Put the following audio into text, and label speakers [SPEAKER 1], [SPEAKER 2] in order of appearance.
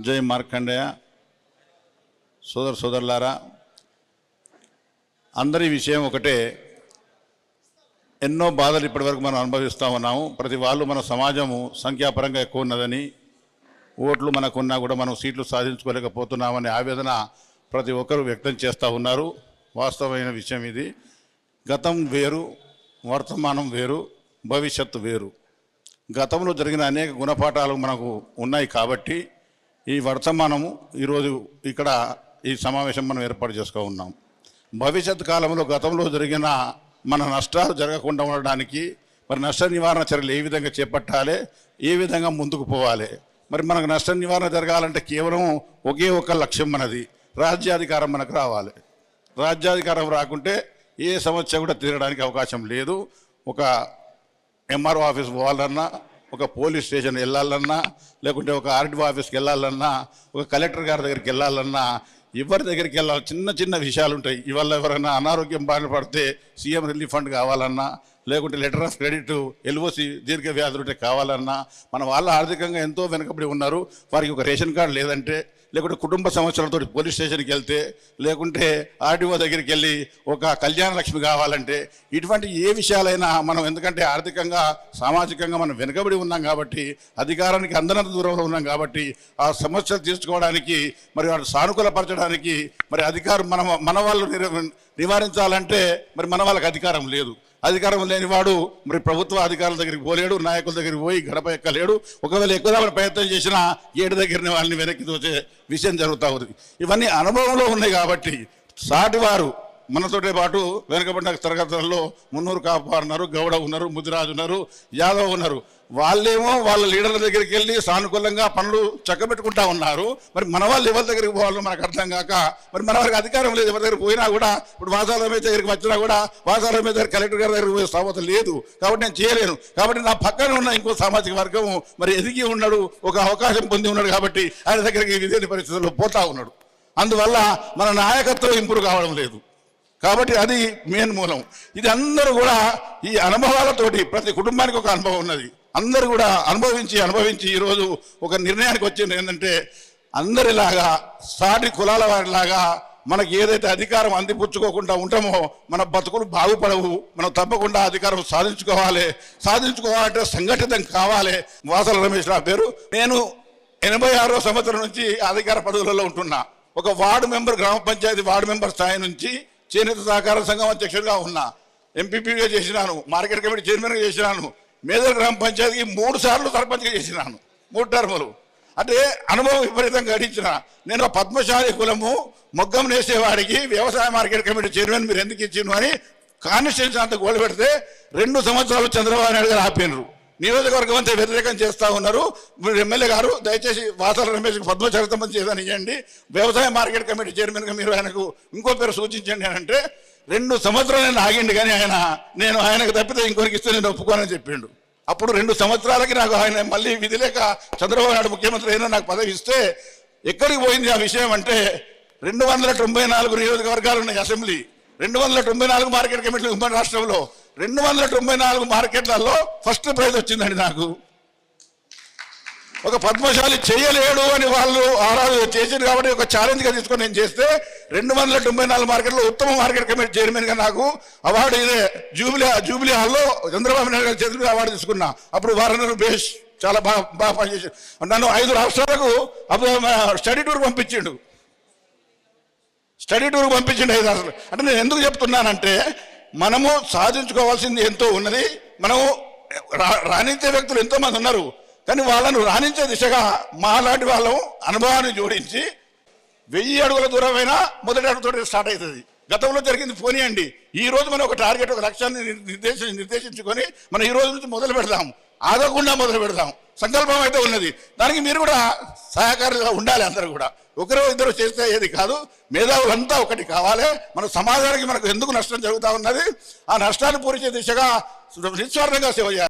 [SPEAKER 1] జై మార్కండేయ. సోదర సోదరులారా అందరి విషయం ఒకటే. ఎన్నో బాధలు ఇప్పటివరకు మనం అనుభవిస్తూ ఉన్నాము. ప్రతి వాళ్ళు మన సమాజము సంఖ్యాపరంగా ఎక్కువ ఉన్నదని ఓట్లు మనకున్నా కూడా మనం సీట్లు సాధించుకోలేకపోతున్నామనే ఆవేదన ప్రతి ఒక్కరూ వ్యక్తం చేస్తూ ఉన్నారు. వాస్తవమైన విషయం ఇది. గతం వేరు వర్తమానం వేరు భవిష్యత్తు వేరు. గతంలో జరిగిన అనేక గుణపాఠాలు మనకు ఉన్నాయి కాబట్టి ఈ వర్తమానము ఈరోజు ఇక్కడ ఈ సమావేశం మనం ఏర్పాటు చేసుకో ఉన్నాం. భవిష్యత్ కాలంలో గతంలో జరిగిన మన నష్టాలు జరగకుండా ఉండడానికి మరి నష్ట నివారణ చర్యలు ఏ విధంగా చేపట్టాలి ఏ విధంగా ముందుకు పోవాలి? మరి మనకు నష్ట నివారణ జరగాలంటే కేవలం ఒకే ఒక లక్ష్యం మనది రాజ్యాధికారం మనకు రావాలి. రాజ్యాధికారం రాకుంటే ఏ సమస్య కూడా తీరడానికి అవకాశం లేదు. ఒక ఎంఆర్ఓ ఆఫీస్ పోవాలన్నా ఒక పోలీస్ స్టేషన్ వెళ్ళాలన్నా లేకుంటే ఒక ఆర్డీఓ ఆఫీస్కి వెళ్ళాలన్నా ఒక కలెక్టర్ గారి దగ్గరికి వెళ్ళాలన్నా ఎవరి దగ్గరికి వెళ్ళాలి చిన్న చిన్న విషయాలు ఉంటాయి. ఇవాళ ఎవరైనా అనారోగ్యం బారిన పడితే సీఎం రిలీఫ్ ఫండ్ కావాలన్నా లేకుంటే లెటర్ ఆఫ్ క్రెడిట్ ఎల్ఓసి దీర్ఘ వ్యాధులు ఉంటే కావాలన్నా మన వాళ్ళు ఆర్థికంగా ఎంతో వెనుకబడి ఉన్నారు. వారికి ఒక రేషన్ కార్డు లేదంటే లేకుంటే కుటుంబ సమస్యలతో పోలీస్ స్టేషన్కి వెళ్తే లేకుంటే ఆర్డీఓ దగ్గరికి వెళ్ళి ఒక కళ్యాణ లక్ష్మి కావాలంటే ఇటువంటి ఏ విషయాలైనా మనం ఎందుకంటే ఆర్థికంగా సామాజికంగా మనం వెనుకబడి ఉన్నాం కాబట్టి అధికారానికి అందనంత దూరంలో ఉన్నాం కాబట్టి ఆ సమస్యలు తీర్చుకోవడానికి మరి వాడు సానుకూలపరచడానికి మరి అధికారం మన మన వాళ్ళు నివారించాలంటే మరి మన వాళ్ళకి అధికారం లేదు. అధికారం లేనివాడు మరి ప్రభుత్వ అధికారుల దగ్గరికి పోలేడు నాయకుల దగ్గరికి పోయి గడప ఎక్కలేడు. ఒకవేళ ఎక్కువ ప్రయత్నం చేసినా ఏడు దగ్గరనే వాళ్ళని వెనక్కి తోచే విషయం జరుగుతూ ఉంది. ఇవన్నీ అనుభవంలో ఉన్నాయి కాబట్టి సాటివారు మనతోటే పాటు వెనుకబడిన తరగతులలో మున్నూరు కాపారు ఉన్నారు గౌడ ఉన్నారు ముదిరాజు ఉన్నారు యాదవ్ ఉన్నారు. వాళ్ళేమో వాళ్ళ లీడర్ల దగ్గరికి వెళ్ళి సానుకూలంగా పనులు చక్కబెట్టుకుంటా ఉన్నారు. మరి మన వాళ్ళు ఎవరి దగ్గరికి పోవాలో మనకు అర్థం కాక మరి మన వారికి అధికారం లేదు ఎవరి దగ్గర పోయినా కూడా ఇప్పుడు వాసాల దగ్గరికి వచ్చినా కూడా వాసాల దగ్గర కలెక్టర్ గారి దగ్గరికి పోయే స్తోమత లేదు. కాబట్టి నేను చేయలేను. కాబట్టి నా పక్కన ఉన్న ఇంకో సామాజిక వర్గం మరి ఎదిగి ఉన్నాడు ఒక అవకాశం పొంది ఉన్నాడు కాబట్టి ఆయన దగ్గరికి విధేయ పరిస్థితుల్లో పోతా ఉన్నాడు. అందువల్ల మన నాయకత్వం ఇంప్రూవ్ కావడం లేదు. కాబట్టి అది మెయిన్ మూలం. ఇది అందరూ కూడా ఈ అనుభవాలతోటి ప్రతి కుటుంబానికి ఒక అనుభవం ఉన్నది. అందరూ కూడా అనుభవించి అనుభవించి ఈరోజు ఒక నిర్ణయానికి వచ్చింది ఏంటంటే అందరిలాగా సాటి కులాల వారిలాగా మనకి ఏదైతే అధికారం అందిపుచ్చుకోకుండా ఉంటామో మన బతుకులు బాగుపడవు. మనం తప్పకుండా అధికారం సాధించుకోవాలి. సాధించుకోవాలంటే సంఘటితం కావాలి. వాసల రమేష్ నా పేరు నేను ఎనభై ఆరో సంవత్సరం నుంచి అధికార పదవులలో ఉంటున్నా. ఒక వార్డు మెంబర్ గ్రామ పంచాయతీ వార్డు మెంబర్ స్థాయి నుంచి చేనేత సహకార సంఘం అధ్యక్షుడిగా ఉన్నా ఎంపీపీగా చేసినాను మార్కెట్ కమిటీ చైర్మన్గా చేసినాను మేదర్ గ్రామ పంచాయతీకి మూడు సార్లు సర్పంచ్గా చేసినాను మూడు టర్ములు. అంటే అనుభవం విపరీతంగా గడించిన నేను పద్మశాలి కులము మొగ్గం నేసేవాడికి వ్యవసాయ మార్కెట్ కమిటీ చైర్మన్ మీరు ఎందుకు ఇచ్చిండు అని కాన్స్టిట్యూన్సీ అంతా గోలు పెడితే రెండు సంవత్సరాలు చంద్రబాబు నాయుడు గారు ఆపినరు. నియోజకవర్గం అంతా వ్యతిరేకం చేస్తా ఉన్నారు. ఎమ్మెల్యే గారు దయచేసి వాసాల రమేష్కి పద్మచరితం చేదని ఇవ్వండి వ్యవసాయ మార్కెట్ కమిటీ చైర్మన్గా మీరు ఆయనకు ఇంకో పేరు సూచించండి అని అంటే రెండు సంవత్సరాలు నేను ఆగిండు కానీ ఆయన నేను ఆయనకు తప్పితే ఇంకొకరికి ఇస్తే నేను ఒప్పుకోనని చెప్పిండు. అప్పుడు రెండు సంవత్సరాలకి నాకు ఆయన మళ్ళీ విధి లేక చంద్రబాబు నాయుడు ముఖ్యమంత్రి అయినా నాకు పదవి ఇస్తే ఎక్కడికి పోయింది ఆ విషయం అంటే రెండు వందల తొంభై నాలుగు నియోజకవర్గాలు ఉన్నాయి అసెంబ్లీ. రెండు వందల తొంభై నాలుగు మార్కెట్ కమిటీలు ఉమ్మడి రాష్ట్రంలో. రెండు వందల తొంభై నాలుగు మార్కెట్లలో ఫస్ట్ ప్రైజ్ వచ్చిందండి నాకు. ఒక పద్మశాలి చేయలేడు అని వాళ్ళు ఆరాధన చేసింది కాబట్టి ఒక ఛాలెంజ్గా తీసుకొని నేను చేస్తే రెండు వందల తొంభై నాలుగు మార్కెట్లో ఉత్తమ మార్కెట్ కమిటీ చైర్మన్గా నాకు అవార్డు ఇదే జూబిలీ జూబిలీ హాల్లో చంద్రబాబు నాయుడు గారి చేతుల అవార్డు తీసుకున్నా. అప్పుడు వారన్నారు బేష్ చాలా బాగా బాగా పనిచేసి నన్ను ఐదు రాష్ట్రాలకు అప్పుడు స్టడీ టూర్ పంపించిండు. స్టడీ టూర్ పంపించిండు ఐదు రాష్ట్రాలు అంటే నేను ఎందుకు చెప్తున్నానంటే మనము సాధించుకోవాల్సింది ఎంతో ఉన్నది. మనము రా- రాణించే వ్యక్తులు ఎంతో మంది ఉన్నారు. కానీ వాళ్ళను రాణించే దిశగా మాలాంటి వాళ్ళం అనుభవాన్ని జోడించి వెయ్యి అడుగుల దూరమైనా మొదటి అడుగుతో స్టార్ట్ అవుతుంది. గతంలో జరిగింది పోనీయండి. ఈ రోజు మనం ఒక టార్గెట్ ఒక లక్ష్యాన్ని నిర్దేశ నిర్దేశించుకొని మనం ఈ రోజు నుంచి మొదలు పెడదాం. ఆగకుండా మొదలు పెడదాం. సంకల్పం అయితే ఉన్నది. దానికి మీరు కూడా సహకారులుగా ఉండాలి అందరూ కూడా. ఒకరు ఇద్దరు చేస్తే ఏది కాదు. మేధావులంతా ఒకటి కావాలి. మన సమాజానికి మనకు ఎందుకు నష్టం జరుగుతూ ఉన్నది? ఆ నష్టాన్ని పూరించే దిశగా నిస్వార్థంగా సేవ చేయాలి.